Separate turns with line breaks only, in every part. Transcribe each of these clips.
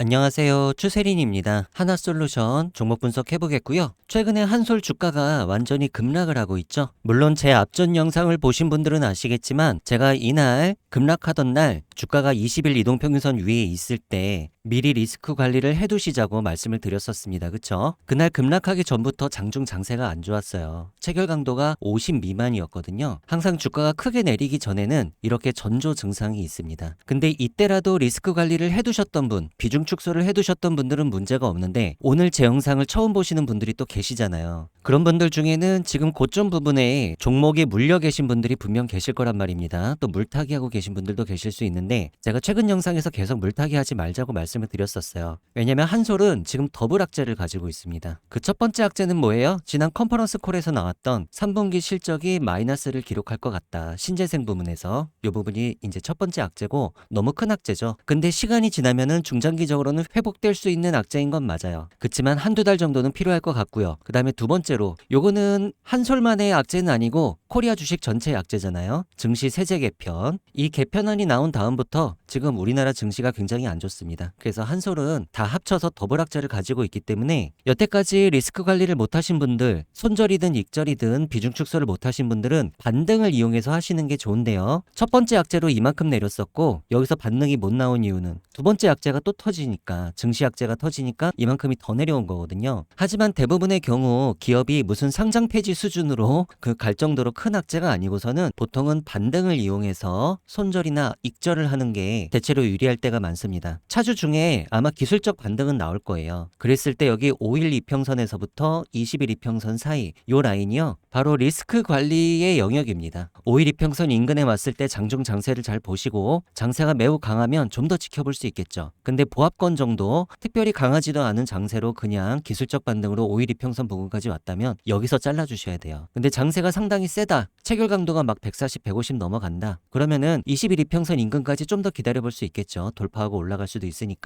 안녕하세요. 추세린입니다. 하나솔루션 종목 분석 해보겠고요. 최근에 한솔 주가가 완전히 급락을 하고 있죠. 물론 제 앞전 영상을 보신 분들은 아시겠지만 제가 이날 급락하던 날 주가가 20일 이동평균선 위에 있을 때 미리 리스크 관리를 해두시자고 말씀을 드렸었습니다. 그쵸? 그날 급락하기 전부터 장중 장세가 안 좋았어요. 체결 강도가 50 미만이었거든요. 항상 주가가 크게 내리기 전에는 이렇게 전조 증상이 있습니다. 근데 이때라도 리스크 관리를 해두셨던 분, 비중 축소를 해두셨던 분들은 문제가 없는데 오늘 제 영상을 처음 보시는 분들이 또 계시잖아요. 그런 분들 중에는 지금 고점 부분에 종목에 물려 계신 분들이 분명 계실 거란 말입니다. 또 물타기 하고 계신 분들도 계실 수 있는데 제가 최근 영상에서 계속 물타기 하지 말자고 말씀 을 드렸었어요. 왜냐면 한솔은 지금 더블 악재를 가지고 있습니다. 그 첫 번째 악재는 뭐예요? 지난 컨퍼런스 콜에서 나왔던 3분기 실적이 마이너스를 기록할 것 같다. 신재생 부문에서 이 부분이 이제 첫 번째 악재고 너무 큰 악재죠. 근데 시간이 지나면은 중장기적으로는 회복될 수 있는 악재인 건 맞아요. 그치만 한두 달 정도는 필요할 것 같고요. 그 다음에 두 번째로 요거는 한솔만의 악재는 아니고 코리아 주식 전체의 악재잖아요. 증시 세제 개편. 이 개편안이 나온 다음부터 지금 우리나라 증시가 굉장히 안 좋습니다. 그래서 한솔은 다 합쳐서 더블 악재를 가지고 있기 때문에 여태까지 리스크 관리를 못 하신 분들, 손절이든 익절이든 비중 축소를 못 하신 분들은 반등을 이용해서 하시는 게 좋은데요. 첫 번째 악재로 이만큼 내렸었고 여기서 반등이 못 나온 이유는 두 번째 악재가 또 터지니까 증시 악재가 터지니까 이만큼이 더 내려온 거거든요. 하지만 대부분의 경우 기업이 무슨 상장 폐지 수준으로 그 갈 정도로 큰 악재가 아니고서는 보통은 반등을 이용해서 손절이나 익절을 하는 게 대체로 유리할 때가 많습니다. 차주 중에 아마 기술적 반등은 나올 거예요. 그랬을 때 여기 5일 이평선에서부터 20일 이평선 사이 요 라인이요. 바로 리스크 관리의 영역입니다. 5일 이평선 인근에 왔을 때 장중 장세를 잘 보시고 장세가 매우 강하면 좀 더 지켜볼 수 있겠죠. 근데 보합권 정도 특별히 강하지도 않은 장세로 그냥 기술적 반등으로 5일 이평선 부근까지 왔다면 여기서 잘라주셔야 돼요. 근데 장세가 상당히 세다. 체결 강도가 막 140, 150 넘어간다. 그러면은 20일 이평선 인근까지 좀 더 기다려볼 수 있겠죠. 돌파하고 올라갈 수도 있으니까.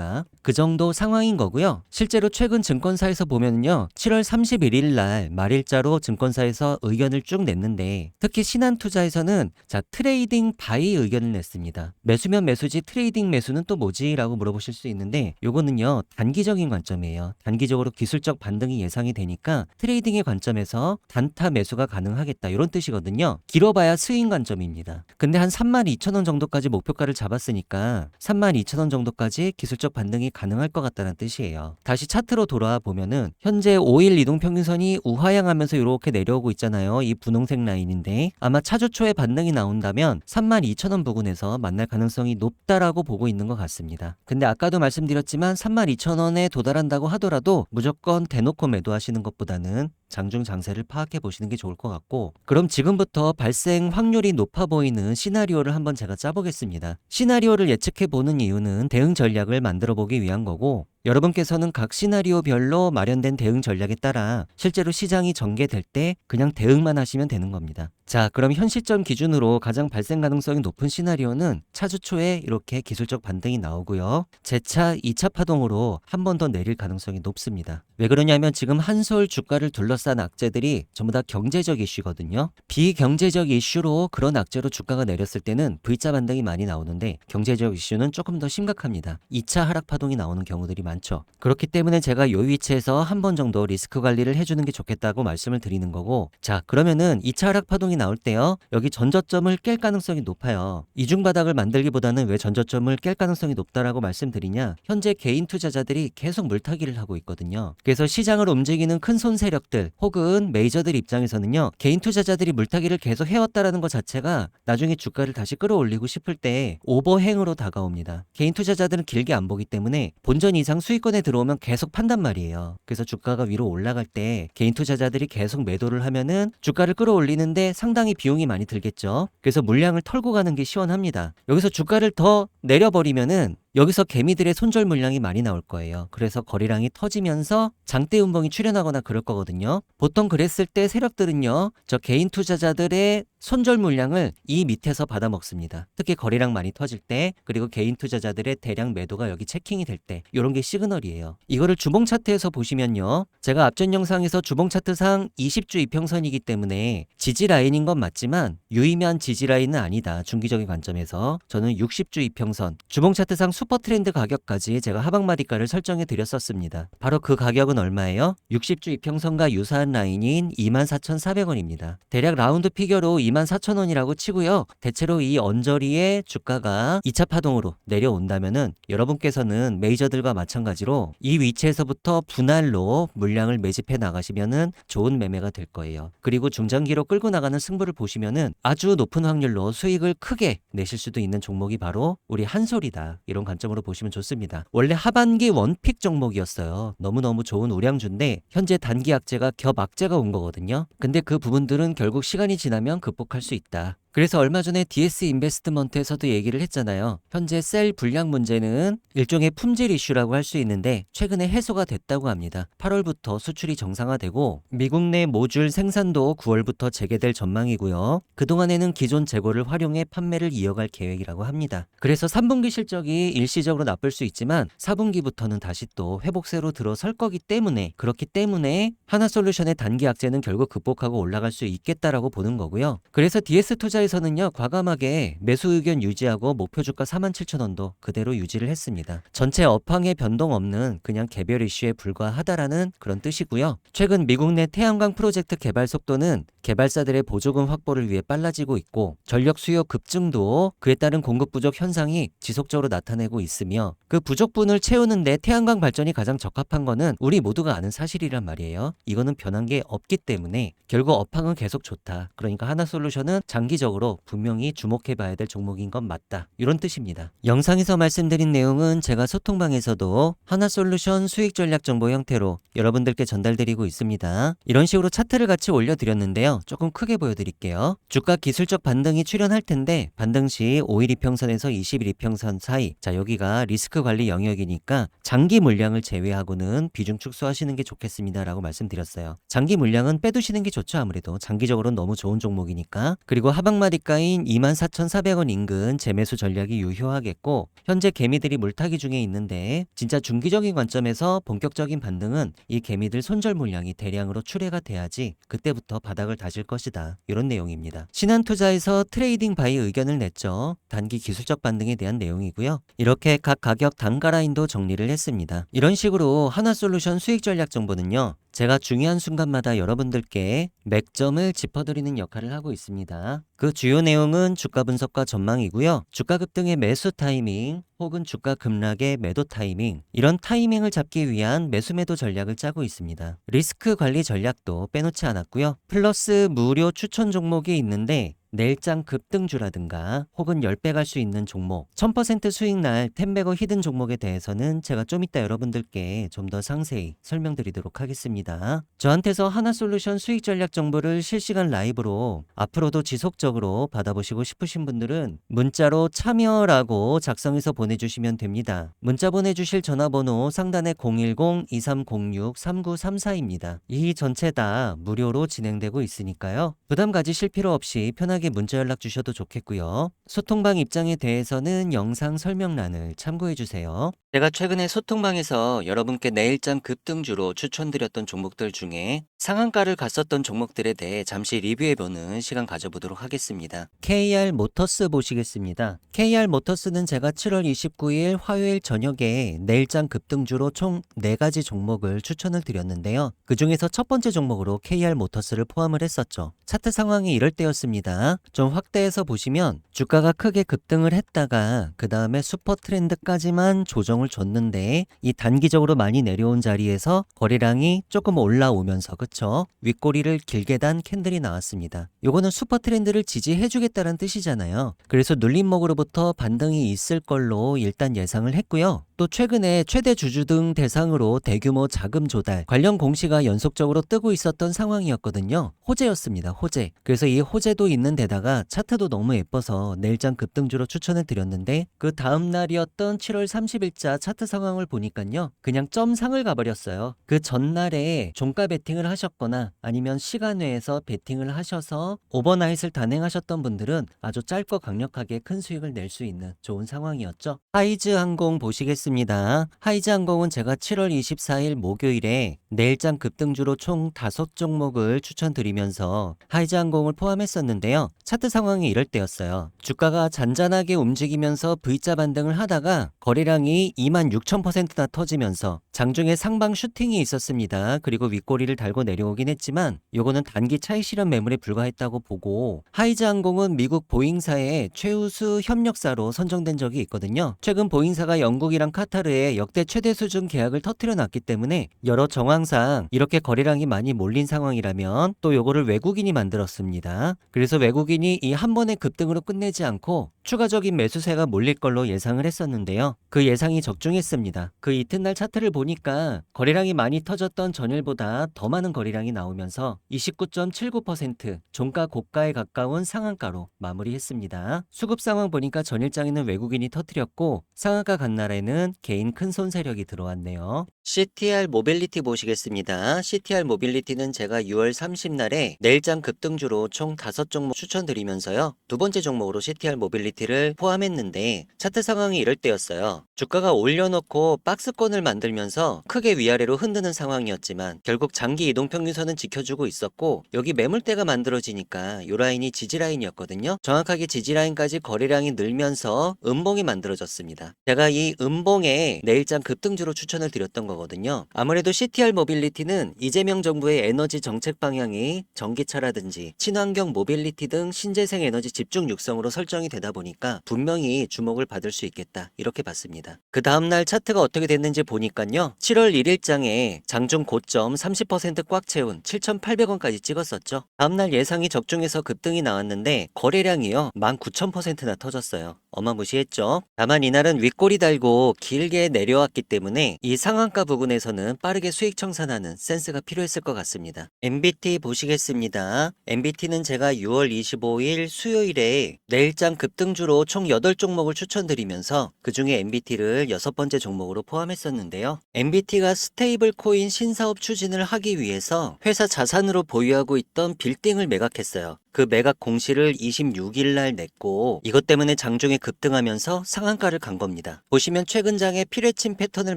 그 정도 상황인 거고요. 실제로 최근 증권사에서 보면요. 7월 31일 날 말일자로 증권사에서 의견을 쭉 냈는데 특히 신한투자에서는 자 트레이딩 바이 의견을 냈습니다. 매수면 매수지 트레이딩 매수는 또 뭐지? 라고 물어보실 수 있는데 요거는요. 단기적인 관점이에요. 단기적으로 기술적 반등이 예상이 되니까 트레이딩의 관점에서 단타 매수가 가능하겠다. 이런 뜻이거든요. 길어봐야 스윙 관점입니다. 근데 한 32,000원 정도까지 목표가를 잡았으니까 32,000원 정도까지 기술적 반등이 가능할 것 같다는 뜻이에요. 다시 차트로 돌아와 보면은 현재 5일 이동 평균선이 우하향하면서 이렇게 내려오고 있잖아요. 이 분홍색 라인인데 아마 차주 초에 반등이 나온다면 32,000원 부근에서 만날 가능성이 높다라고 보고 있는 것 같습니다. 근데 아까도 말씀드렸지만 32,000원에 도달한다고 하더라도 무조건 대놓고 매도하시는 것보다는 장중 장세를 파악해 보시는 게 좋을 것 같고 그럼 지금부터 발생 확률이 높아 보이는 시나리오를 한번 제가 짜보겠습니다. 시나리오를 예측해 보는 이유는 대응 전략을 만들어 보기 위한 거고 여러분께서는 각 시나리오별로 마련된 대응 전략에 따라 실제로 시장이 전개될 때 그냥 대응만 하시면 되는 겁니다. 자, 그럼 현 시점 기준으로 가장 발생 가능성이 높은 시나리오는 차주 초에 이렇게 기술적 반등이 나오고요. 재차 2차 파동으로 한 번 더 내릴 가능성이 높습니다. 왜 그러냐면 지금 한솔 주가를 둘러싼 악재들이 전부 다 경제적 이슈거든요. 비경제적 이슈로 그런 악재로 주가가 내렸을 때는 V자 반등이 많이 나오는데 경제적 이슈는 조금 더 심각합니다. 2차 하락 파동이 나오는 경우들이 많 죠. 그렇기 때문에 제가 요 위치에서 한 번 정도 리스크 관리를 해주는 게 좋겠다고 말씀을 드리는 거고 자 그러면은 2차 하락 파동이 나올 때요 여기 전저점을 깰 가능성이 높아요. 이중 바닥을 만들기보다는 왜 전저점을 깰 가능성이 높다라고 말씀드리냐 현재 개인 투자자들이 계속 물타기를 하고 있거든요. 그래서 시장을 움직이는 큰 손 세력들 혹은 메이저들 입장에서는요 개인 투자자들이 물타기를 계속 해왔다라는 것 자체가 나중에 주가를 다시 끌어올리고 싶을 때 오버행으로 다가옵니다. 개인 투자자들은 길게 안 보기 때문에 본전 이상 수익권에 들어오면 계속 판단 말이에요. 그래서 주가가 위로 올라갈 때 개인 투자자들이 계속 매도를 하면은 주가를 끌어올리는데 상당히 비용이 많이 들겠죠. 그래서 물량을 털고 가는 게 시원합니다. 여기서 주가를 더 내려버리면은 여기서 개미들의 손절 물량이 많이 나올 거예요. 그래서 거래량이 터지면서 장대 운봉이 출현하거나 그럴 거거든요. 보통 그랬을 때 세력들은요, 저 개인 투자자들의 손절 물량을 이 밑에서 받아 먹습니다. 특히 거래량 많이 터질 때, 그리고 개인 투자자들의 대량 매도가 여기 체킹이 될 때, 이런 게 시그널이에요. 이거를 주봉 차트에서 보시면요, 제가 앞전 영상에서 주봉 차트상 20주 이평선이기 때문에 지지 라인인 건 맞지만 유의미한 지지 라인은 아니다. 중기적인 관점에서 저는 60주 이평선 이평선, 주봉 차트상 슈퍼 트렌드 가격까지 제가 하방마디가를 설정해 드렸었습니다. 바로 그 가격은 얼마예요? 60주 이평선과 유사한 라인인 24,400원입니다. 대략 라운드 피겨로 24,000원이라고 치고요. 대체로 이 언저리의 주가가 2차 파동으로 내려온다면은 여러분께서는 메이저들과 마찬가지로 이 위치에서부터 분할로 물량을 매집해 나가시면은 좋은 매매가 될 거예요. 그리고 중장기로 끌고 나가는 승부를 보시면은 아주 높은 확률로 수익을 크게 내실 수도 있는 종목이 바로 우리 한솔이다. 이런 관점으로 보시면 좋습니다. 원래 하반기 원픽 종목이었어요. 너무너무 좋은 우량주인데 현재 단기 악재가 겹 악재가 온 거거든요. 근데 그 부분들은 결국 시간이 지나면 극복할 수 있다. 그래서 얼마 전에 DS 인베스트먼트에서도 얘기를 했잖아요. 현재 셀 불량 문제는 일종의 품질 이슈라고 할 수 있는데 최근에 해소가 됐다고 합니다. 8월부터 수출이 정상화되고 미국 내 모듈 생산도 9월부터 재개될 전망이고요. 그동안에는 기존 재고를 활용해 판매를 이어갈 계획이라고 합니다. 그래서 3분기 실적이 일시적으로 나쁠 수 있지만 4분기부터는 다시 또 회복세로 들어설 거기 때문에 그렇기 때문에 하나솔루션의 단기 악재는 결국 극복하고 올라갈 수 있겠다라고 보는 거고요. 그래서 DS 투자 에서는요 과감하게 매수 의견 유지하고 목표 주가 47,000원도 그대로 유지를 했습니다. 전체 업황에 변동 없는 그냥 개별 이슈에 불과하다라는 그런 뜻이고요. 최근 미국 내 태양광 프로젝트 개발 속도는 개발사들의 보조금 확보를 위해 빨라지고 있고 전력 수요 급증도 그에 따른 공급 부족 현상이 지속적으로 나타내고 있으며 그 부족분을 채우는데 태양광 발전이 가장 적합한 거는 우리 모두가 아는 사실이란 말이에요. 이거는 변한 게 없기 때문에 결국 업황은 계속 좋다. 그러니까 하나 솔루션은 장기적으로 분명히 주목해 봐야 될 종목인 건 맞다. 이런 뜻입니다. 영상에서 말씀드린 내용은 제가 소통방에서도 하나솔루션 수익 전략 정보 형태로 여러분들께 전달드리고 있습니다. 이런 식으로 차트를 같이 올려드렸는데요. 조금 크게 보여드릴게요. 주가 기술적 반등이 출현할 텐데 반등 시 5일 이평선에서 20일 이평선 사이 자 여기가 리스크 관리 영역이니까 장기 물량을 제외하고는 비중 축소하시는 게 좋겠습니다 라고 말씀드렸어요. 장기 물량은 빼두시는 게 좋죠 아무래도 장기적으로는 너무 좋은 종목이니까 그리고 하방 마디가인 24,400원 인근 재매수 전략이 유효하겠고 현재 개미들이 물타기 중에 있는데 진짜 중기적인 관점에서 본격적인 반등은 이 개미들 손절 물량이 대량으로 출회가 돼야지 그때부터 바닥을 다질 것이다 이런 내용입니다. 신한투자에서 트레이딩 바이 의견을 냈죠. 단기 기술적 반등에 대한 내용이고요. 이렇게 각 가격 단가 라인도 정리를 했습니다. 이런 식으로 하나솔루션 수익 전략 정보는요. 제가 중요한 순간마다 여러분들께 맥점을 짚어드리는 역할을 하고 있습니다. 그 주요 내용은 주가 분석과 전망이고요. 주가 급등의 매수 타이밍 혹은 주가 급락의 매도 타이밍 이런 타이밍을 잡기 위한 매수 매도 전략을 짜고 있습니다. 리스크 관리 전략도 빼놓지 않았고요. 플러스 무료 추천 종목이 있는데 내일장 급등주라든가 혹은 10배 갈 수 있는 종목 1000% 수익 날 텐베거 히든 종목에 대해서는 제가 좀 이따 여러분들께 좀 더 상세히 설명드리도록 하겠습니다. 저한테서 하나솔루션 수익 전략 정보를 실시간 라이브로 앞으로도 지속적으로 받아보시고 싶으신 분들은 문자로 참여라고 작성해서 보내주시면 됩니다. 문자 보내주실 전화번호 상단에 010-2306-3934입니다. 이 전체 다 무료로 진행되고 있으니까요. 부담 가지실 필요 없이 편하게 문자 연락 주셔도 좋겠고요. 소통방 입장에 대해서는 영상 설명란을 참고해 주세요. 제가 최근에 소통방에서 여러분께 내일장 급등주로 추천드렸던 종목들 중에 상한가를 갔었던 종목들에 대해 잠시 리뷰해보는 시간 가져보도록 하겠습니다. KR 모터스 보시겠습니다. KR 모터스는 제가 7월 29일 화요일 저녁에 내일장 급등주로 총 4가지 종목을 추천을 드렸는데요. 그 중에서 첫 번째 종목으로 KR 모터스를 포함을 했었죠. 차트 상황이 이럴 때였습니다. 좀 확대해서 보시면 주가가 크게 급등을 했다가 그 다음에 슈퍼 트렌드까지만 조정 을 줬는데 이 단기적으로 많이 내려온 자리에서 거래량이 조금 올라오면서 그쵸? 윗꼬리를 길게 단 캔들이 나왔습니다. 요거는 슈퍼 트렌드를 지지해주겠다는 뜻이잖아요. 그래서 눌림목으로부터 반등이 있을 걸로 일단 예상을 했고요. 또 최근에 최대 주주 등 대상으로 대규모 자금 조달 관련 공시가 연속적으로 뜨고 있었던 상황이었거든요. 호재였습니다. 호재. 그래서 이 호재도 있는 데다가 차트도 너무 예뻐서 내일장 급등주로 추천을 드렸는데 그 다음 날이었던 7월 30일자 차트 상황을 보니까요. 그냥 점상을 가버렸어요. 그 전날에 종가 베팅을 하셨거나 아니면 시간 외에서 베팅을 하셔서 오버나잇을 단행하셨던 분들은 아주 짧고 강력하게 큰 수익을 낼 수 있는 좋은 상황이었죠. 하이즈 항공 보시겠습니다. 하이즈 항공은 제가 7월 24일 목요일에 내일장 급등주로 총 5종목을 추천드리면서 하이즈 항공을 포함했었는데요. 차트 상황이 이럴 때였어요. 주가가 잔잔하게 움직이면서 V자 반등을 하다가 거래량이 2만 6천%나 터지면서 장중에 상방 슈팅이 있었습니다. 그리고 윗꼬리를 달고 내려오긴 했지만 요거는 단기 차익 실현 매물에 불과했다고 보고 하이즈 항공은 미국 보잉사의 최우수 협력사로 선정된 적이 있거든요. 최근 보잉사가 영국이랑 카타르에 역대 최대 수준 계약을 터트려 놨기 때문에 여러 정황상 이렇게 거래량이 많이 몰린 상황이라면 또 요거를 외국인이 만들었습니다. 그래서 외국인이 이 한 번의 급등으로 끝내지 않고 추가적인 매수세가 몰릴 걸로 예상을 했었는데요. 그 예상이 적중했습니다. 그 이튿날 차트를 보니까 거래량이 많이 터졌던 전일보다 더 많은 거래량이 나오면서 29.79% 종가 고가에 가까운 상한가로 마무리했습니다. 수급 상황 보니까 전일장에는 외국인이 터뜨렸고 상한가 간 날에는 개인 큰 손 세력이 들어왔네요. CTR 모빌리티 보시겠습니다. CTR 모빌리티는 제가 6월 30날에 내일장 급등주로 총 5종목 추천드리면서요. 두 번째 종목으로 CTR 모빌리티를 포함했는데 차트 상황이 이럴 때였어요. 주가가 올려놓고 박스권을 만들면서 크게 위아래로 흔드는 상황이었지만 결국 장기 이동 평균선은 지켜주고 있었고 여기 매물대가 만들어지니까 요 라인이 지지 라인이었거든요. 정확하게 지지 라인까지 거래량이 늘면서 음봉이 만들어졌습니다. 제가 이 음봉에 내일장 급등주로 추천을 드렸던 거거든요. 아무래도 CTR 모빌리티는 이재명 정부의 에너지 정책 방향이 전기차라든지 친환경 모빌리티 등 신재생 에너지 집중 육성으로 설정이 되다 보니까 분명히 주목을 받을 수 있겠다 이렇게 봤습니다. 그 다음날 차트가 어떻게 됐는지 보니까요. 7월 1일장에 장중 고점 30%꽉 채운 7,800원까지 찍었었죠. 다음날 예상이 적중해서 급등이 나왔는데 거래량이요 19,000%나 터졌어요. 어마무시했죠. 다만 이날은 윗꼬리 달고 길게 내려왔기 때문에 이 상한가 부분에서는 빠르게 수익 청산하는 센스가 필요했을 것 같습니다. MBT 보시겠습니다. MBT는 제가 6월 25일 수요일에 내일장 급등주로 총 8종목을 추천드리면서 그 중에 MBT를 여섯 번째 종목으로 포함했었는데요. MBT가 스테이블 코인 신사업 추진을 하기 위해서 회사 자산으로 보유하고 있던 빌딩을 매각했어요. 그 매각 공시를 26일 날 냈고 이것 때문에 장중에 급등하면서 상한가를 간 겁니다. 보시면 최근 장에 피뢰침 패턴을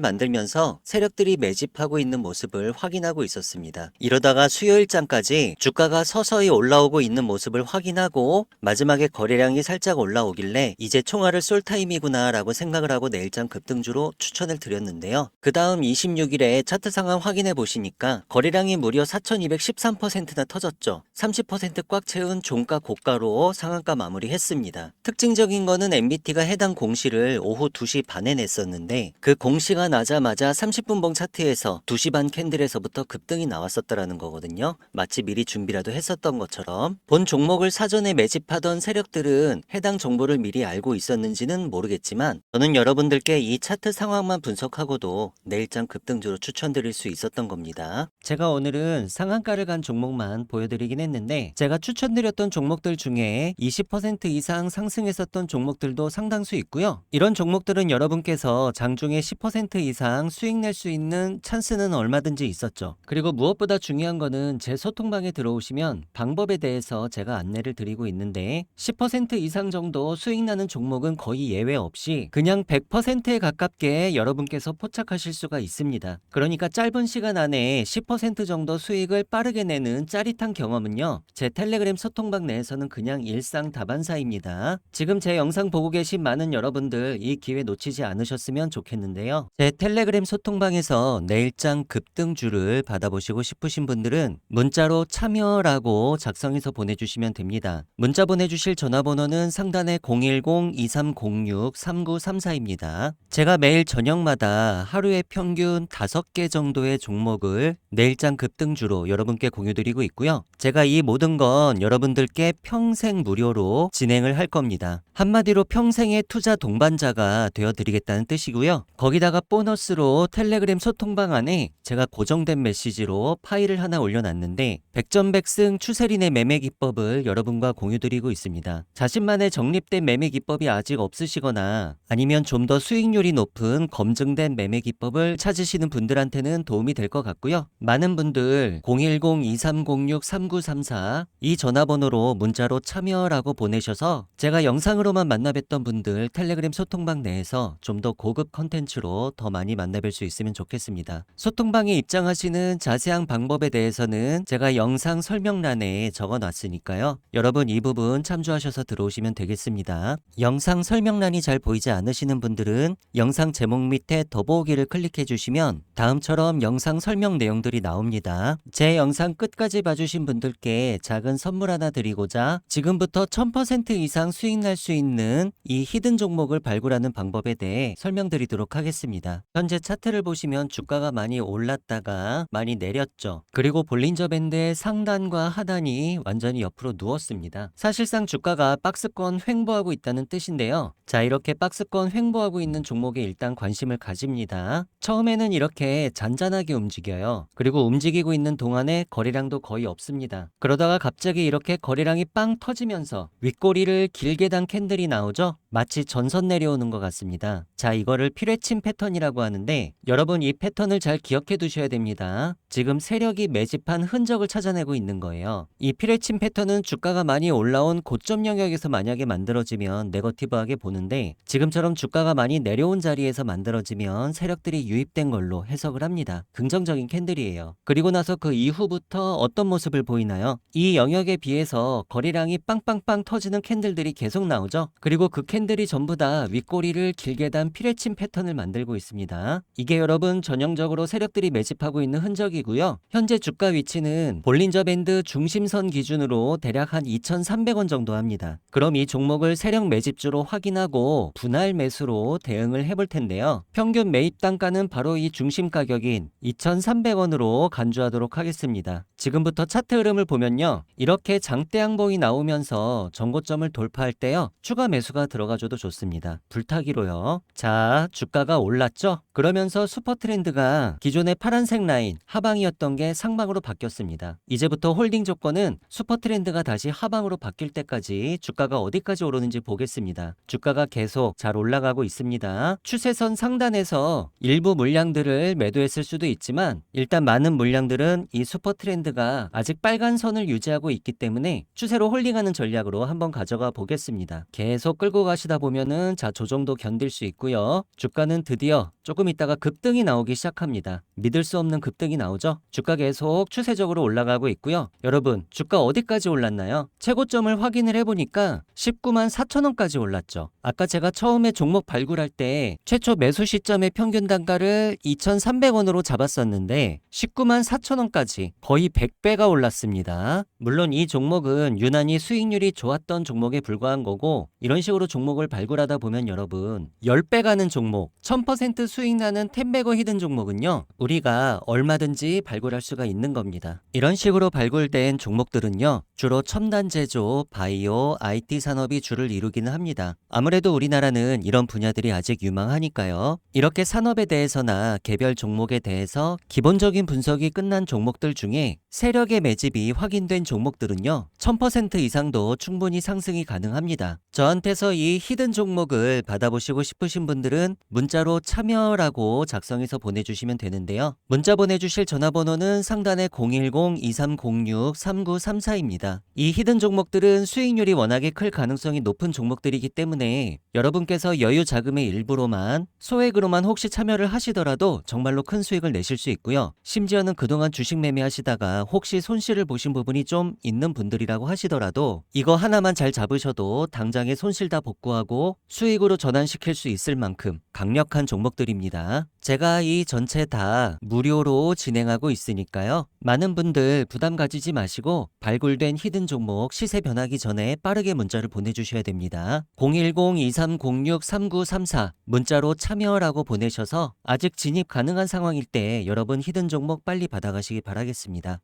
만들면서 세력들이 매집하고 있는 모습을 확인하고 있었습니다. 이러다가 수요일 장까지 주가가 서서히 올라오고 있는 모습을 확인하고 마지막에 거래량이 살짝 올라오길래 이제 총알을 쏠 타임이구나라고 생각을 하고 내일 장 급 등주로 추천을 드렸는데요. 그 다음 26일에 차트 상황 확인해 보시니까 거래량이 무려 4213%나 터졌죠. 30%꽉 채운 종가 고가로 상한가 마무리했습니다. 특징적인 거는 MBT가 해당 공시를 오후 2시 반에 냈었는데 그 공시가 나자마자 30분봉 차트에서 2시 반 캔들에서부터 급등이 나왔었다라는 거거든요. 마치 미리 준비라도 했었던 것처럼 본 종목을 사전에 매집하던 세력들은 해당 정보를 미리 알고 있었는지는 모르겠지만 저는 여러분들께 이 차트 상황만 분석하고도 내일장 급등주로 추천드릴 수 있었던 겁니다. 제가 오늘은 상한가를 간 종목만 보여드리긴 했는데 제가 추천드렸던 종목들 중에 20% 이상 상승했었던 종목들도 상당수 있고요. 이런 종목들은 여러분께서 장중에 10% 이상 수익 낼 수 있는 찬스는 얼마든지 있었죠. 그리고 무엇보다 중요한 거는 제 소통방에 들어오시면 방법에 대해서 제가 안내를 드리고 있는데 10% 이상 정도 수익 나는 종목은 거의 예외 없이 그냥 100%에 가깝게 여러분께서 포착하실 수가 있습니다. 그러니까 짧은 시간 안에 10% 정도 수익을 빠르게 내는 짜릿한 경험은요. 제 텔레그램 소통방 내에서는 그냥 일상 다반사입니다. 지금 제 영상 보고 계신 많은 여러분들 이 기회 놓치지 않으셨으면 좋겠는데요. 제 텔레그램 소통방에서 내일장 급등주를 받아보시고 싶으신 분들은 문자로 참여라고 작성해서 보내주시면 됩니다. 문자 보내주실 전화번호는 상단에 010-2306-3934입니다. 제가 매일 저녁마다 하루에 평균 5개 정도의 종목을 내일장 급등주로 여러분께 공유드리고 있고요. 제가 이 모든 건 여러분들께 평생 무료로 진행을 할 겁니다. 한마디로 평생의 투자 동반자가 되어드리겠다는 뜻이고요. 거기다가 보너스로 텔레그램 소통방 안에 제가 고정된 메시지로 파일을 하나 올려놨는데 백전백승 추세린의 매매 기법을 여러분과 공유드리고 있습니다. 자신만의 정립된 매매 기법이 아직 없으시거나 아니면 좀 더 수익률이 수익률이 높은 검증된 매매 기법을 찾으시는 분들한테는 도움이 될 것 같고요. 많은 분들 010-2306-3934 이 전화번호로 문자로 참여라고 보내셔서 제가 영상으로만 만나뵀던 분들 텔레그램 소통방 내에서 좀 더 고급 컨텐츠로 더 많이 만나뵐 수 있으면 좋겠습니다. 소통방에 입장하시는 자세한 방법에 대해서는 제가 영상 설명란에 적어 놨으니까요. 여러분 이 부분 참조하셔서 들어오시면 되겠습니다. 영상 설명란이 잘 보이지 않으시는 분들은 영상 제목 밑에 더보기를 클릭해 주시면 다음처럼 영상 설명 내용들이 나옵니다. 제 영상 끝까지 봐주신 분들께 작은 선물 하나 드리고자 지금부터 1000% 이상 수익 날 수 있는 이 히든 종목을 발굴하는 방법에 대해 설명드리도록 하겠습니다. 현재 차트를 보시면 주가가 많이 올랐다가 많이 내렸죠. 그리고 볼린저 밴드의 상단과 하단이 완전히 옆으로 누웠습니다. 사실상 주가가 박스권 횡보하고 있다는 뜻인데요. 자, 이렇게 박스권 횡보하고 있는 종목 에 일단 관심을 가집니다. 처음에는 이렇게 잔잔하게 움직여요. 그리고 움직이고 있는 동안에 거래량도 거의 없습니다. 그러다가 갑자기 이렇게 거래량이 빵 터지면서 윗꼬리를 길게 단 캔들이 나오죠? 마치 전선 내려오는 것 같습니다. 자, 이거를 피뢰침 패턴이라고 하는데 여러분 이 패턴을 잘 기억해 두셔야 됩니다. 지금 세력이 매집한 흔적을 찾아내고 있는 거예요. 이 피뢰침 패턴은 주가가 많이 올라온 고점 영역에서 만약에 만들어지면 네거티브하게 보는데 지금처럼 주가가 많이 내려온 자리에서 만들어지면 세력들이 유입된 걸로 해석을 합니다. 긍정적인 캔들이에요. 그리고 나서 그 이후부터 어떤 모습을 보이나요? 이 영역에 비해서 거래량이 빵빵빵 터지는 캔들들이 계속 나오죠. 그리고 그 캔들이 전부 다 윗꼬리를 길게 단 피뢰침 패턴을 만들고 있습니다. 이게 여러분 전형적으로 세력들이 매집하고 있는 흔적이고 요. 현재 주가 위치는 볼린저 밴드 중심선 기준으로 대략 한 2,300원 정도 합니다. 그럼 이 종목을 세력 매집주로 확인하고 분할 매수로 대응을 해볼 텐데요. 평균 매입 단가는 바로 이 중심 가격인 2,300원으로 간주하도록 하겠습니다. 지금부터 차트 흐름을 보면요. 이렇게 장대 양봉이 나오면서 전고점을 돌파할 때요. 추가 매수가 들어가줘도 좋습니다. 불타기로요. 자, 주가가 올랐죠? 그러면서 슈퍼 트렌드가 기존의 파란색 라인 하 방이었던 게 상방으로 바뀌었습니다. 이제부터 홀딩 조건은 슈퍼 트렌드가 다시 하방으로 바뀔 때까지 주가가 어디까지 오르는지 보겠습니다. 주가가 계속 잘 올라가고 있습니다. 추세선 상단에서 일부 물량들을 매도했을 수도 있지만 일단 많은 물량들은 이 슈퍼 트렌드가 아직 빨간 선을 유지하고 있기 때문에 추세로 홀딩하는 전략으로 한번 가져가 보겠습니다. 계속 끌고 가시다 보면은 자, 저 정도 견딜 수 있고요. 주가는 드디어 조금 있다가 급등이 나오기 시작합니다. 믿을 수 없는 급등이 나오죠? 주가 계속 추세적으로 올라가고 있고요. 여러분, 주가 어디까지 올랐나요? 최고점을 확인을 해보니까 19만 4천원까지 올랐죠. 아까 제가 처음에 종목 발굴할 때 최초 매수 시점의 평균 단가를 2,300원으로 잡았었는데 19만 4천원까지 거의 100배가 올랐습니다. 물론 이 종목은 유난히 수익률이 좋았던 종목에 불과한 거고 이런 식으로 종목을 발굴하다 보면 여러분 10배 가는 종목, 1000% 수익 나는 템베거 히든 종목은요 우리가 얼마든지 발굴할 수가 있는 겁니다. 이런 식으로 발굴된 종목들은요 주로 첨단 제조, 바이오, IT 산업이 주를 이루기는 합니다. 아무래도 우리나라는 이런 분야들이 아직 유망하니까요. 이렇게 산업에 대해서나 개별 종목에 대해서 기본적인 분석이 끝난 종목들 중에 세력의 매집이 확인된 종목들은요. 1000% 이상도 충분히 상승이 가능합니다. 저한테서 이 히든 종목을 받아보시고 싶으신 분들은 문자로 참여라고 작성해서 보내주시면 되는데요. 문자 보내주실 전 화번호는 상단에 010-2306-3934입니다. 이 히든 종목들은 수익률이 워낙에 클 가능성이 높은 종목들이기 때문에 여러분께서 여유 자금의 일부로만 소액으로만 혹시 참여를 하시더라도 정말로 큰 수익을 내실 수 있고요. 심지어는 그동안 주식 매매하시다가 혹시 손실을 보신 부분이 좀 있는 분들이라고 하시더라도 이거 하나만 잘 잡으셔도 당장에 손실 다 복구하고 수익으로 전환시킬 수 있을 만큼 강력한 종목들입니다. 제가 이 전체 다 무료로 진행하고 있으니까요. 많은 분들 부담 가지지 마시고 발굴된 히든 종목 시세 변하기 전에 빠르게 문자를 보내주셔야 됩니다. 010-2306-3934 문자로 참여라고 보내셔서 아직 진입 가능한 상황일 때 여러분 히든 종목 빨리 받아가시기 바라겠습니다.